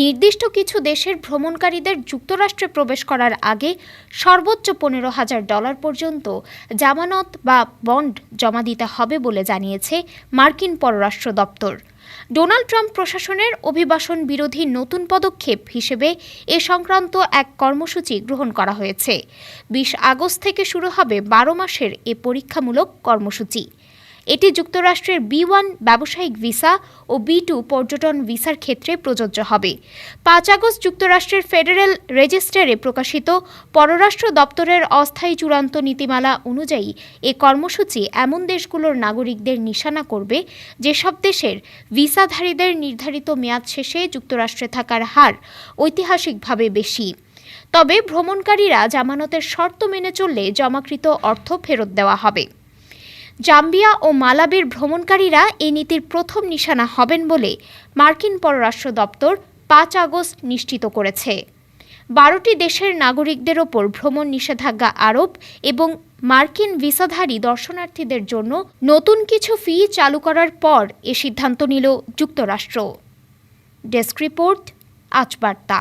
নির্দিষ্ট কিছু দেশের ভ্রমণকারীদের যুক্তরাষ্ট্রে প্রবেশ করার আগে সর্বোচ্চ পনেরো হাজার ডলার পর্যন্ত জামানত বা বন্ড জমা দিতে হবে বলে জানিয়েছে মার্কিন পররাষ্ট্র দপ্তর। ডোনাল্ড ট্রাম্প প্রশাসনের অভিবাসন বিরোধী নতুন পদক্ষেপ হিসেবে এ সংক্রান্ত এক কর্মসূচি গ্রহণ করা হয়েছে। বিশ আগস্ট থেকে শুরু হবে বারো মাসের এ পরীক্ষামূলক কর্মসূচি। এটি যুক্তরাষ্ট্রের বি ওয়ান ব্যবসায়িক ভিসা ও বি টু পর্যটন ভিসার ক্ষেত্রে প্রযোজ্য হবে। পাঁচ আগস্ট যুক্তরাষ্ট্রের ফেডারেল রেজিস্টারে প্রকাশিত পররাষ্ট্র দপ্তরের অস্থায়ী চূড়ান্ত নীতিমালা অনুযায়ী এ কর্মসূচি এমন দেশগুলোর নাগরিকদের নিশানা করবে যেসব দেশের ভিসাধারীদের নির্ধারিত মেয়াদ শেষে যুক্তরাষ্ট্রে থাকার হার ঐতিহাসিকভাবে বেশি। তবে ভ্রমণকারীরা জামানতের শর্ত মেনে চললে জমাকৃত অর্থ ফেরত দেওয়া হবে। জাম্বিয়া ও মালাবির ভ্রমণকারীরা এই নীতির প্রথম নিশানা হবেন বলে মার্কিন পররাষ্ট্র দপ্তর পাঁচ আগস্ট নিশ্চিত করেছে। বারোটি দেশের নাগরিকদের ওপর ভ্রমণ নিষেধাজ্ঞা আরোপ এবং মার্কিন ভিসাধারী দর্শনার্থীদের জন্য নতুন কিছু ফি চালু করার পর এ সিদ্ধান্ত নিল যুক্তরাষ্ট্র। ডেস্ক রিপোর্ট, আজ বার্তা।